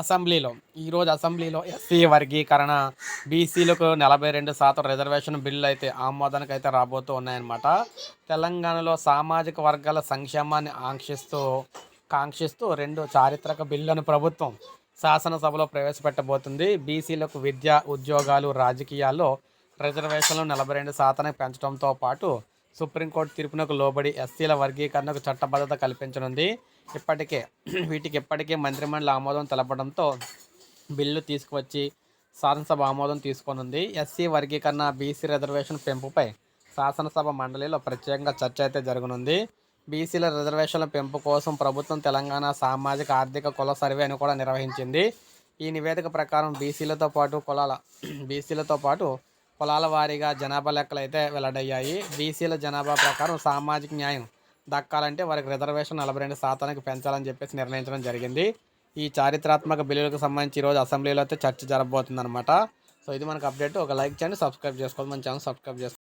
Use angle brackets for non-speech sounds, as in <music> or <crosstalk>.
అసెంబ్లీలో ఈరోజు అసెంబ్లీలో ఎస్సీ వర్గీకరణ బీసీలకు నలభై రెండు శాతం రిజర్వేషన్ బిల్లు అయితే ఆమోదానికి అయితే రాబోతూ ఉన్నాయన్నమాట. తెలంగాణలో సామాజిక వర్గాల సంక్షేమాన్ని ఆంక్షిస్తూ కాంక్షిస్తూ రెండు చారిత్రక బిల్లులను ప్రభుత్వం శాసనసభలో ప్రవేశపెట్టబోతుంది. బీసీలకు విద్య ఉద్యోగాలు రాజకీయాల్లో రిజర్వేషన్లు నలభై రెండు శాతానికి పెంచడంతో పాటు సుప్రీంకోర్టు తీర్పునకు లోబడి ఎస్సీల వర్గీకరణకు చట్టబద్ధత కల్పించనుంది. ఇప్పటికే <clears throat> వీటికి ఇప్పటికే మంత్రిమండలి ఆమోదం తెలపడంతో బిల్లు తీసుకువచ్చి శాసనసభ ఆమోదం తీసుకోనుంది. ఎస్సీ వర్గీకరణ బీసీ రిజర్వేషన్ పెంపుపై శాసనసభ మండలిలో ప్రత్యేకంగా చర్చ అయితే జరగనుంది. బీసీల రిజర్వేషన్ల పెంపు కోసం ప్రభుత్వం తెలంగాణ సామాజిక ఆర్థిక కుల సర్వేను కూడా నిర్వహించింది. ఈ నివేదిక ప్రకారం బీసీలతో పాటు కులాల <clears throat> బీసీలతో పాటు కులాల వారీగా జనాభా లెక్కలు అయితే వెల్లడయ్యాయి. బీసీల జనాభా ప్రకారం సామాజిక న్యాయం దక్కాలంటే వారికి రిజర్వేషన్ నలభై రెండు శాతానికి పెంచాలని చెప్పేసి నిర్ణయించడం జరిగింది. ఈ చారిత్రాత్మక బిల్లులకు సంబంధించి ఈరోజు అసెంబ్లీలో అయితే చర్చ జరగబోతుందన్నమాట. సో ఇది మనకు అప్డేట్. ఒక లైక్ చేయండి సబ్స్క్రైబ్ చేసుకోండి. మన ఛానల్ సబ్స్క్రైబ్ చేసుకోండి.